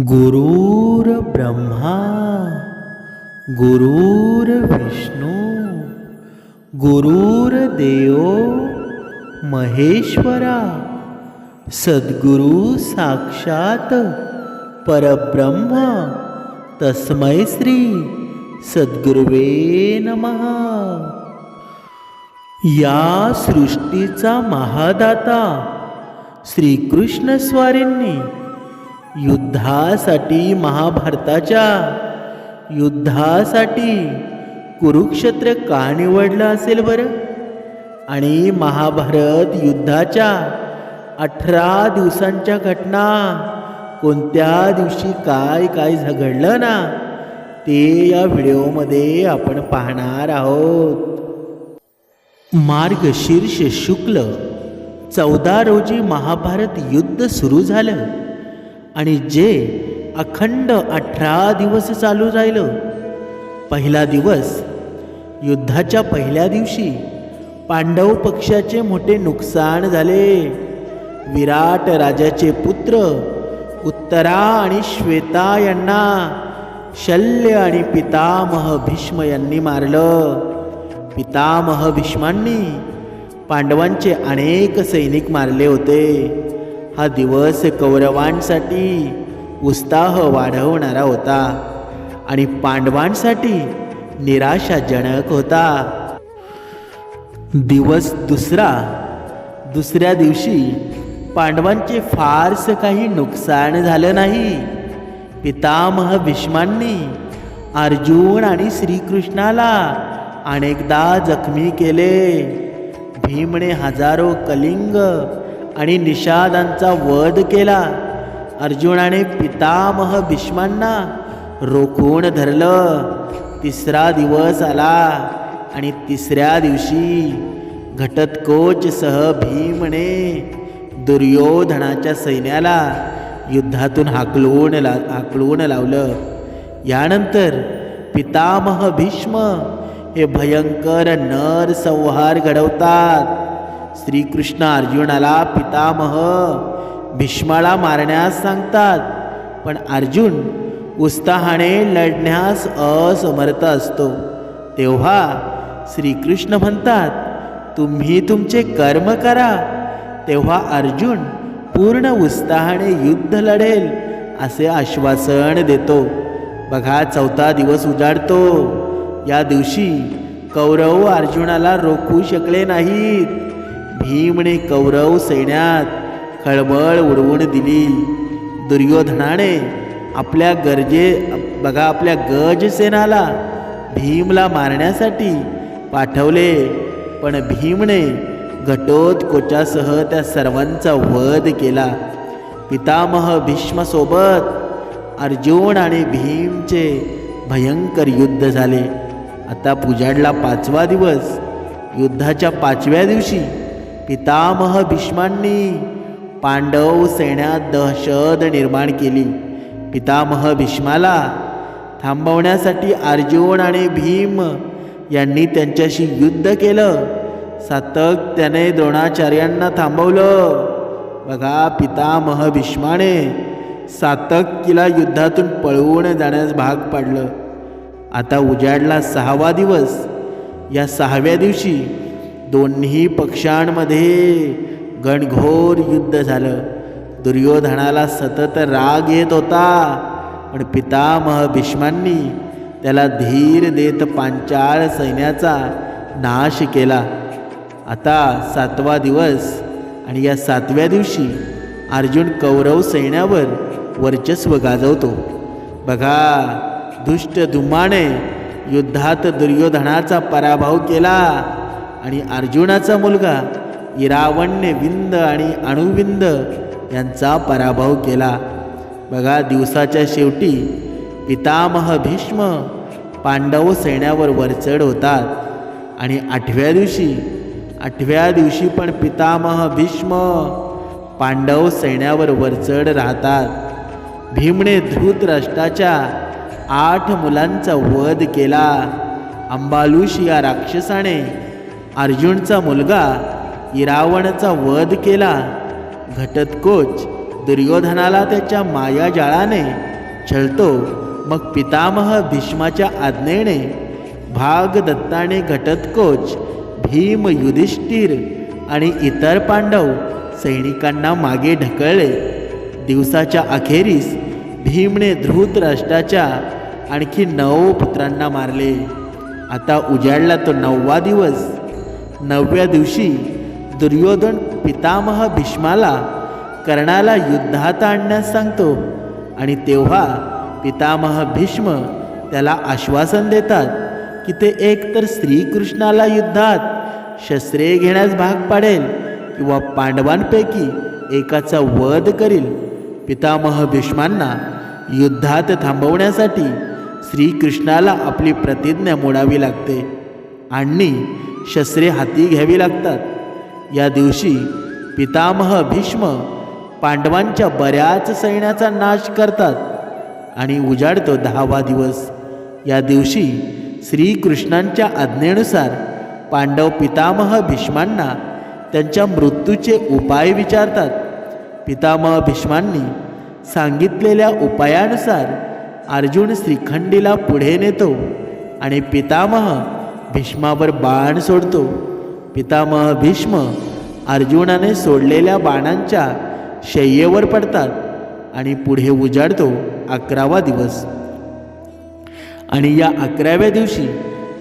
गुरुर्ब्रह्मा गुरुर्विष्णू गुरुर्देव महेश्वरा सद्गुरु साक्षात परब्रह्मा तस्मै श्री सद्गुरुवे नमहा या सृष्टीचा महादाता श्रीकृष्ण स्वारींनी युद्धासाठी महाभारताच्या युद्धासाठी कुरुक्षेत्र का निवडलं असेल बरं? आणि महाभारत युद्धाच्या अठरा दिवसांच्या घटना कोणत्या दिवशी काय काय झगडलं ना ते या व्हिडिओमध्ये आपण पाहणार आहोत. मार्गशीर्ष शुक्ल चौदा रोजी महाभारत युद्ध सुरू झालं. आणि जे अखंड अठरा दिवस चालू राहिलं. पहिला दिवस युद्धाच्या पहिल्या दिवशी पांडव पक्षाचे मोठे नुकसान झाले. विराट राजाचे पुत्र उत्तरा आणि श्वेता यांना शल्य आणि पितामह भीष्म यांनी मारलं. पितामह भीष्मांनी पांडवांचे अनेक सैनिक मारले होते. हा दिवस कौरवांसाठी उत्साह वाढवणारा होता आणि पांडवांसाठी निराशाजनक होता. दिवस दुसरा. दुसऱ्या दिवशी पांडवांचे फारसं काही नुकसान झालं नाही. पितामह भीष्मांनी अर्जुन आणि श्रीकृष्णाला अनेकदा जखमी केले. भीमने हजारो कलिंग आणि निषादांचा वध केला. अर्जुनाने पितामह भीष्मांना रोखून धरलं. तिसरा दिवस आला आणि तिसऱ्या दिवशी घटतकोचसह भीमने दुर्योधनाच्या सैन्याला युद्धातून हाकलून ला हाकलून लावलं. यानंतर पितामह भीष्म हे भयंकर नर संहार घडवतात. श्रीकृष्ण अर्जुनाला पितामह भीष्माला मारण्यास सांगतात. पण अर्जुन उत्साहाने लढण्यास असमर्थ असतो. तेव्हा श्रीकृष्ण म्हणतात तुम्ही तुमचे कर्म करा. तेव्हा अर्जुन पूर्ण उत्साहाने युद्ध लढेल असे आश्वासन देतो. बघा चौथा दिवस उजाडतो. या दिवशी कौरव अर्जुनाला रोखू शकले नाहीत. भीमने कौरव सैन्यात खळबळ उडवून दिली. दुर्योधनाने आपल्या गरजे बघा आपल्या गजसेनाला भीमला मारण्यासाठी पाठवले. पण भीमने घटोत्कोचासह त्या सर्वांचा वध केला. पितामह भीष्मसोबत अर्जुन आणि भीमचे भयंकर युद्ध झाले. आता पुजाडला पाचवा दिवस. युद्धाच्या पाचव्या दिवशी पितामह भीष्मांनी पांडव सैन्यात दहशत निर्माण केली. पितामह भीष्माला थांबवण्यासाठी अर्जुन आणि भीम यांनी त्यांच्याशी युद्ध केलं. सातक त्याने द्रोणाचार्यांना थांबवलं. बघा पितामह भीष्माने सातकीला युद्धातून पळवून जाण्यास भाग पाडलं. आता उजाडला सहावा दिवस. या सहाव्या दिवशी दोन्ही पक्षांमध्ये गणघोर युद्ध झालं. दुर्योधनाला सतत राग येत होता पण पितामह भीष्मांनी त्याला धीर देत पांचाळ सैन्याचा नाश केला. आता सातवा दिवस आणि या सातव्या दिवशी अर्जुन कौरव सैन्यावर वर्चस्व गाजवतो. बघा दुष्ट धुमाने युद्धात दुर्योधनाचा पराभव केला. आणि अर्जुनाचा मुलगा इरावणने विंद आणि अणुविंद यांचा पराभव केला. बघा दिवसाच्या शेवटी पितामह भीष्म पांडव सैन्यावर वरचढ होतात आणि आठव्या दिवशी आठव्या दिवशी पण पितामह भीष्म पांडव सैन्यावर वरचढ राहतात. भीमने धृतराष्ट्राच्या आठ मुलांचा वध केला. अंबालुष या राक्षसाने अर्जुनचा मुलगा इरावणचा वध केला. घटतकोच दुर्योधनाला त्याच्या मायाजाळाने छळतो. मग पितामह भीष्माच्या आज्ञेने भाग दत्ताने घटतकोच भीम युधिष्ठिर आणि इतर पांडव सैनिकांना मागे ढकलले दिवसाच्या अखेरीस भीमने धृतराष्ट्राच्या आणखी नऊ पुत्रांना मारले. आता उजाडला तो नववा दिवस. नवव्या दिवशी दुर्योधन पितामह भीष्माला कर्णाला युद्धात आणण्यास सांगतो आणि तेव्हा पितामह भीष्म त्याला आश्वासन देतात की ते एकतर श्रीकृष्णाला युद्धात शस्त्रे घेण्यास भाग पाडेल किंवा पांडवांपैकी एकाचा वध करील. पितामह भीष्मांना युद्धात थांबवण्यासाठी श्रीकृष्णाला आपली प्रतिज्ञा मोडावी लागते. आणि शस्त्रे हाती घ्यावी लागतात. या दिवशी पितामह भीष्म पांडवांच्या बऱ्याच सैन्याचा नाश करतात आणि उजाडतो दहावा दिवस. या दिवशी श्रीकृष्णांच्या आज्ञेनुसार पांडव पितामह भीष्मांना त्यांच्या मृत्यूचे उपाय विचारतात. पितामह भीष्मांनी सांगितलेल्या उपायानुसार अर्जुन श्रीखंडीला पुढे नेतो आणि पितामह भीष्मावर बाण सोडतो. पितामह भीष्म अर्जुनाने सोडलेल्या बाणांच्या शय्येवर पडतात आणि पुढे उजाडतो अकरावा दिवस. आणि या अकराव्या दिवशी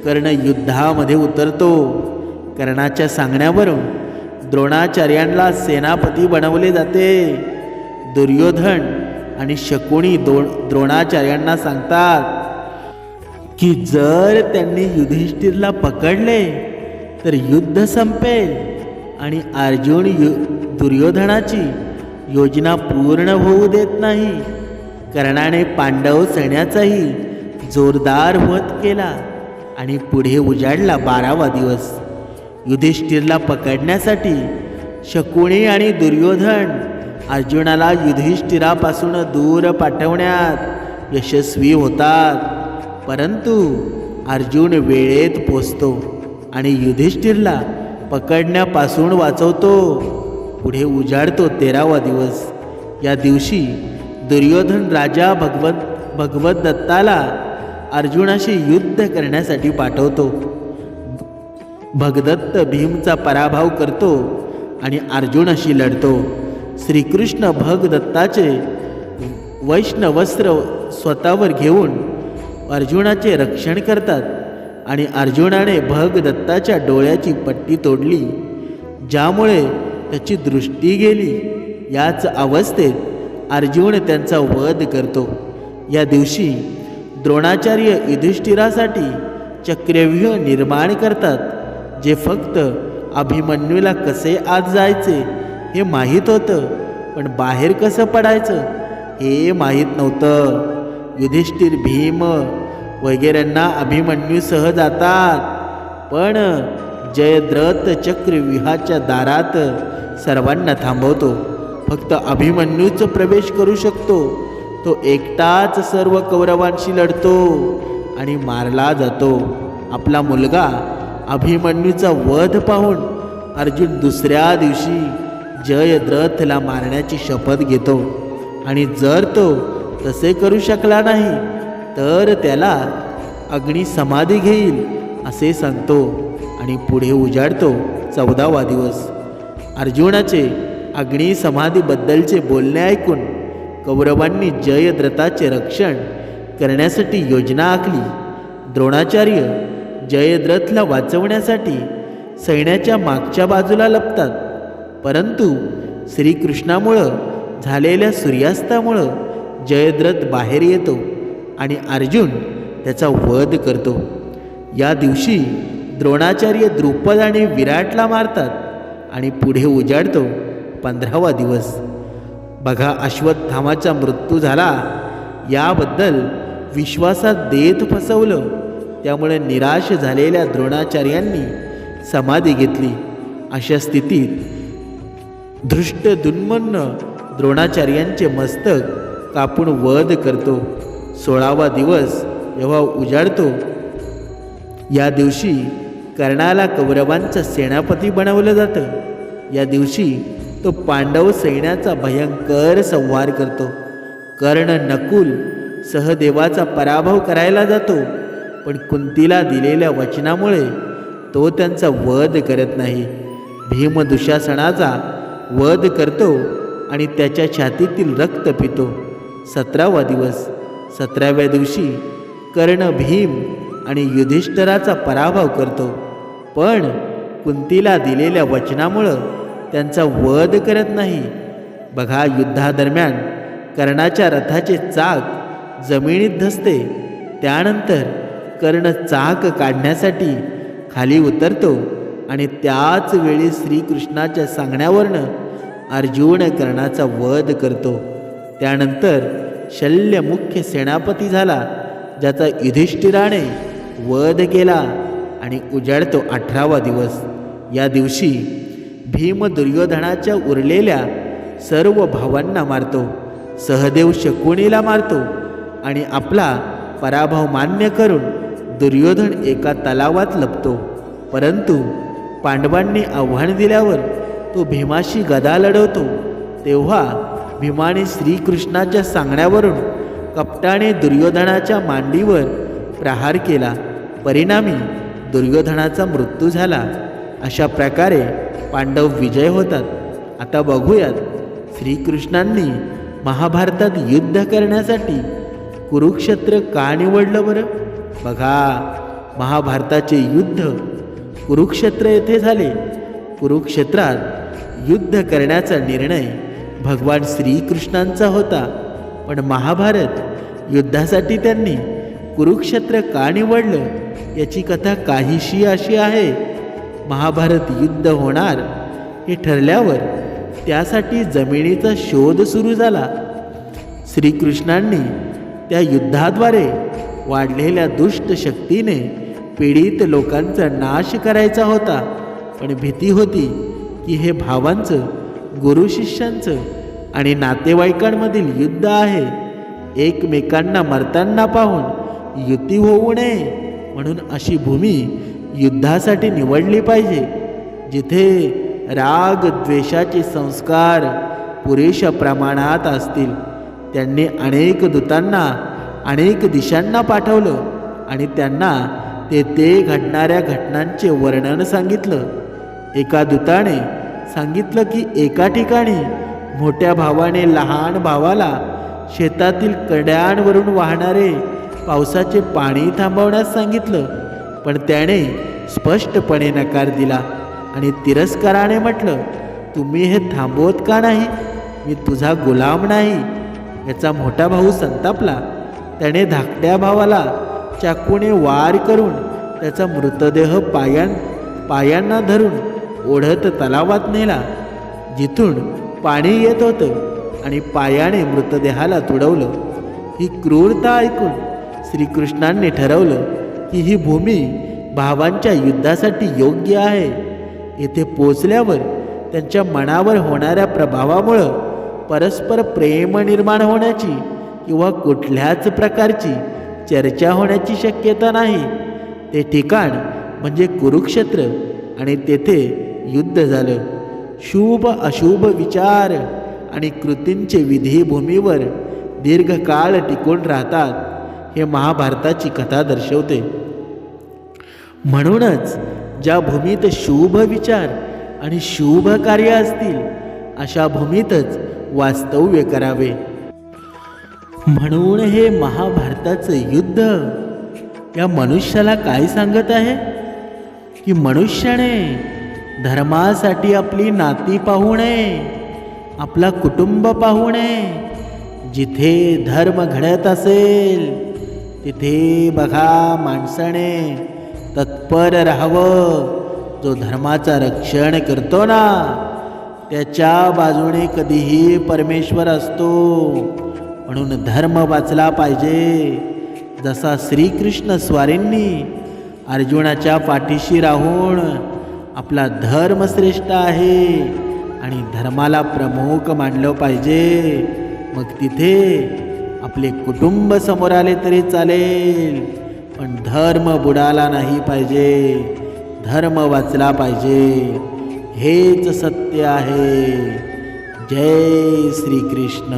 कर्ण युद्धामध्ये उतरतो. कर्णाच्या सांगण्यावरून द्रोणाचार्यांना सेनापती बनवले जाते. दुर्योधन आणि शकुनी दो द्रोणाचार्यांना सांगतात की जर त्यांनी युधिष्ठिरला पकडले तर युद्ध संपेल आणि अर्जुन यु दुर्योधनाची योजना पूर्ण होऊ देत नाही. कर्णाने पांडव सैन्याचाही जोरदार वध केला आणि पुढे उजाडला बारावा दिवस. युधिष्ठिरला पकडण्यासाठी शकुनी आणि दुर्योधन अर्जुनाला युधिष्ठिरापासून दूर पाठवण्यात यशस्वी होतात. परंतु अर्जुन वेळेत पोचतो आणि युधिष्ठिरला पकडण्यापासून वाचवतो. पुढे उजाडतो तेरावा दिवस. या दिवशी दुर्योधन राजा भगवत भगवत दत्ताला अर्जुनाशी युद्ध करण्यासाठी पाठवतो. भगदत्त भीमचा पराभव करतो आणि अर्जुनाशी लढतो. श्रीकृष्ण भगदत्ताचे वैष्णवस्त्र स्वतःवर घेऊन अर्जुनाचे रक्षण करतात. आणि अर्जुनाने भगदत्ताच्या डोळ्याची पट्टी तोडली ज्यामुळे त्याची दृष्टी गेली. याच अवस्थेत अर्जुन त्यांचा वध करतो. या दिवशी द्रोणाचार्य युधिष्ठिरासाठी चक्रव्यूह निर्माण करतात जे फक्त अभिमन्यूला कसे आत जायचे हे माहीत होतं पण बाहेर कसं पडायचं हे माहीत नव्हतं. युधिष्ठिर भीम वगैरेंना अभिमन्यूसह जातात. पण जयद्रथ चक्रव्यूहाच्या दारात सर्वांना थांबवतो. फक्त अभिमन्यूच प्रवेश करू शकतो. तो एकटाच सर्व कौरवांशी लढतो आणि मारला जातो. आपला मुलगा अभिमन्यूचा वध पाहून अर्जुन दुसऱ्या दिवशी जयद्रथला मारण्याची शपथ घेतो. आणि जर तो तसे करू शकला नाही तर त्याला अग्नी समाधी घेईल असे सांगतो आणि पुढे उजाडतो चौदावा दिवस. अर्जुनाचे अग्नी समाधीबद्दलचे बोलणे ऐकून कौरवांनी जयद्रथाचे रक्षण करण्यासाठी योजना आखली. द्रोणाचार्य जयद्रथला वाचवण्यासाठी सैन्याच्या मागच्या बाजूला लपतात. परंतु श्रीकृष्णामुळं झालेल्या सूर्यास्तामुळं जयद्रथ बाहेर येतो. आणि अर्जुन त्याचा वध करतो. या दिवशी द्रोणाचार्य द्रुपद आणि विराटला मारतात आणि पुढे उजाडतो पंधरावा दिवस. बघा अश्वत्थामाचा मृत्यू झाला. याबद्दल विश्वासात देत फसवलं. त्यामुळे निराश झालेल्या द्रोणाचार्यांनी समाधी घेतली. अशा स्थितीत धृष्ट दुन्मन्न द्रोणाचार्यांचे मस्तक कापून वध करतो. सोळावा दिवस जेव्हा उजाडतो या दिवशी कर्णाला कौरवांचं सेनापती बनवलं जातं. या दिवशी तो पांडव सैन्याचा भयंकर संहार करतो. कर्ण नकुल सहदेवाचा पराभव करायला जातो पण कुंतीला दिलेल्या वचनामुळे तो त्यांचा वध करत नाही. भीम दुशासनाचा वध करतो आणि त्याच्या छातीतील रक्त पितो. सतरावा दिवस सतराव्या दिवशी कर्ण भीम आणि युधिष्ठराचा पराभव करतो. पण कुंतीला दिलेल्या वचनामुळं त्यांचा वध करत नाही. बघा युद्धादरम्यान कर्णाच्या रथाचे चाक जमिनीत धसते. त्यानंतर कर्ण चाक काढण्यासाठी खाली उतरतो आणि त्याच वेळी श्रीकृष्णाच्या सांगण्यावरनं अर्जुन कर्णाचा वध करतो. त्यानंतर शल्य मुख्य सेनापती झाला ज्याचा युधिष्ठिराने वध केला आणि उजाडतो अठरावा दिवस. या दिवशी भीम दुर्योधनाच्या उरलेल्या सर्व भावांना मारतो सहदेव शकुणीला मारतो आणि आपला पराभव मान्य करून दुर्योधन एका तलावात लपतो. परंतु पांडवांनी आव्हान दिल्यावर तो भीमाशी गदा लढवतो तेव्हा भीमाने श्रीकृष्णाच्या सांगण्यावरून कपटाने दुर्योधनाच्या मांडीवर प्रहार केला. परिणामी दुर्योधनाचा मृत्यू झाला. अशा प्रकारे पांडव विजय होतात. आता बघूयात श्रीकृष्णांनी महाभारतात युद्ध करण्यासाठी कुरुक्षेत्र का निवडलं बरं? बघा महाभारताचे युद्ध कुरुक्षेत्र येथे झाले. कुरुक्षेत्रात युद्ध करण्याचा निर्णय भगवान श्रीकृष्णांचा होता. पण महाभारत युद्धासाठी त्यांनी कुरुक्षेत्र का निवडलं याची कथा काहीशी अशी आहे. महाभारत युद्ध होणार हे ठरल्यावर त्यासाठी जमिनीचा शोध सुरू झाला. श्रीकृष्णांनी त्या युद्धाद्वारे वाढलेल्या दुष्ट शक्तीने पीडित लोकांचा नाश करायचा होता. पण भीती होती की हे भावांचं गुरु शिष्यांचं आणि नातेवाईकांमधील युद्ध आहे. एकमेकांना मरताना पाहून युती होऊ नये म्हणून अशी भूमी युद्धासाठी निवडली पाहिजे. जिथे राग द्वेषाचे संस्कार पुरेशा प्रमाणात असतील. त्यांनी अनेक दूतांना अनेक दिशांना पाठवलं आणि त्यांना ते ते घडणाऱ्या घटनांचे वर्णन सांगितलं. एका दूताने सांगितलं की एका ठिकाणी मोठ्या भावाने लहान भावाला शेतातील कड्यांवरून वाहणारे पावसाचे पाणी थांबवण्यास सांगितलं. पण त्याने स्पष्टपणे नकार दिला आणि तिरस्काराने म्हटलं तुम्ही हे थांबवत का नाही? मी तुझा गुलाम नाही. याचा मोठा भाऊ संतापला. त्याने धाकट्या भावाला चाकूने वार करून त्याचा मृतदेह पायां पायांना धरून ओढत तलावात नेला. जिथून पाणी येत होतं आणि पायाने मृतदेहाला तुडवलं. ही क्रूरता ऐकून श्रीकृष्णांनी ठरवलं की ही भूमी भावांच्या युद्धासाठी योग्य आहे. येथे पोचल्यावर त्यांच्या मनावर होणाऱ्या प्रभावामुळं परस्पर प्रेम निर्माण होण्याची किंवा कुठल्याच प्रकारची चर्चा होण्याची शक्यता नाही. ते ठिकाण म्हणजे कुरुक्षेत्र आणि तेथे युद्ध झालं. शुभ अशुभ विचार आणि कृतींचे विधी भूमीवर दीर्घकाळ टिकून राहतात हे महाभारताची कथा दर्शवते. म्हणूनच ज्या भूमीत शुभ विचार आणि शुभ कार्य असतील अशा भूमीतच वास्तव्य करावे. म्हणून हे महाभारताचं युद्ध या मनुष्याला काय सांगत आहे? की मनुष्याने धर्मासाठी आपली नाती पाहू नये आपला कुटुंब पाहू नये. जिथे धर्म घडत असेल तिथे बघा माणसाने तत्पर राहावं. जो धर्माचं रक्षण करतो ना त्याच्या बाजूने कधीही परमेश्वर असतो. म्हणून धर्म वाचला पाहिजे. जसा श्रीकृष्ण स्वारींनी अर्जुनाच्या पाठीशी राहून आपला धर्म श्रेष्ठ आहे आणि धर्माला प्रमुख मानलं पाहिजे. मग तिथे आपले कुटुंब समोर आले तरी चालेल पण धर्म बुडाला नाही पाहिजे धर्म वाचला पाहिजे. हेच सत्य आहे. जय श्रीकृष्ण.